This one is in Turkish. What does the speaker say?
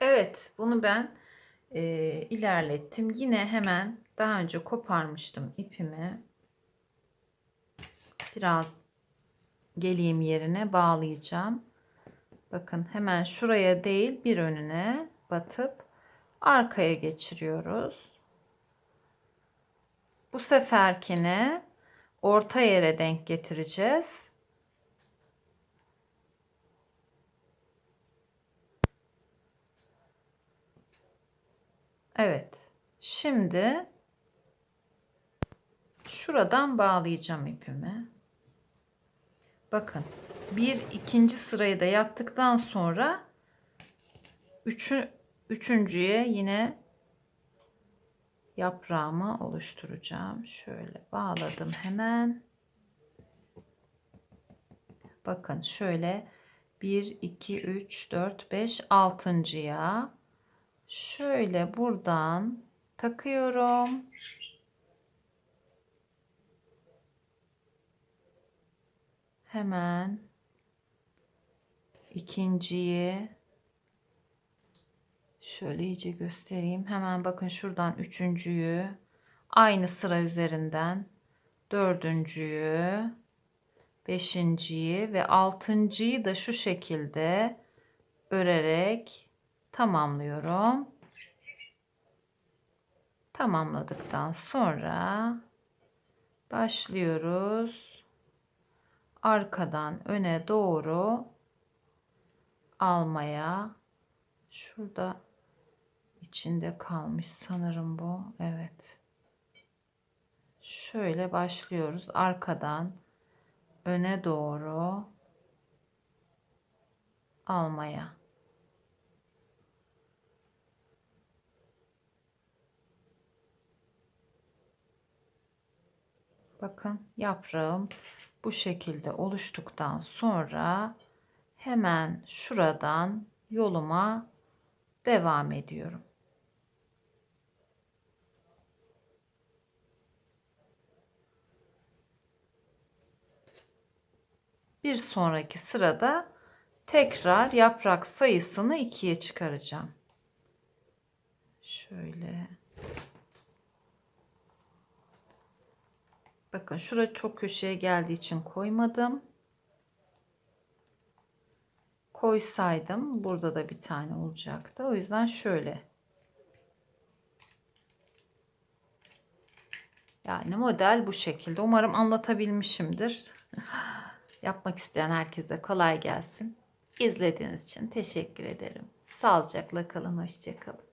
Evet, bunu ben e, ilerlettim. Yine hemen daha önce koparmıştım ipimi. Biraz geleyim yerine bağlayacağım. Bakın hemen şuraya değil bir önüne batıp arkaya geçiriyoruz. Bu seferkine orta yere denk getireceğiz. Evet. Şimdi şuradan bağlayacağım ipimi. Bakın bir ikinci sırayı da yaptıktan sonra üçü, üçüncüye yine yaprağımı oluşturacağım. Şöyle bağladım hemen. Bakın şöyle 1, 2, 3, 4, 5, 6.ya şöyle buradan takıyorum. Hemen ikinciyi şöyle iyice göstereyim. Hemen bakın şuradan üçüncüyü aynı sıra üzerinden dördüncüyü beşinciyi ve altıncıyı da şu şekilde örerek tamamlıyorum. Tamamladıktan sonra başlıyoruz. Arkadan öne doğru almaya. Şurada içinde kalmış sanırım bu. Evet. Şöyle başlıyoruz. Arkadan öne doğru almaya. Bakın yaprağım bu şekilde oluştuktan sonra hemen şuradan yoluma devam ediyorum. Bir sonraki sırada tekrar yaprak sayısını ikiye çıkaracağım. Şöyle Bakın şura çok köşeye geldiği için koymadım. Koysaydım burada da bir tane olacaktı. O yüzden şöyle. Yani model bu şekilde. Umarım anlatabilmişimdir. Yapmak isteyen herkese kolay gelsin. İzlediğiniz için teşekkür ederim. Sağlıcakla kalın, hoşçakalın.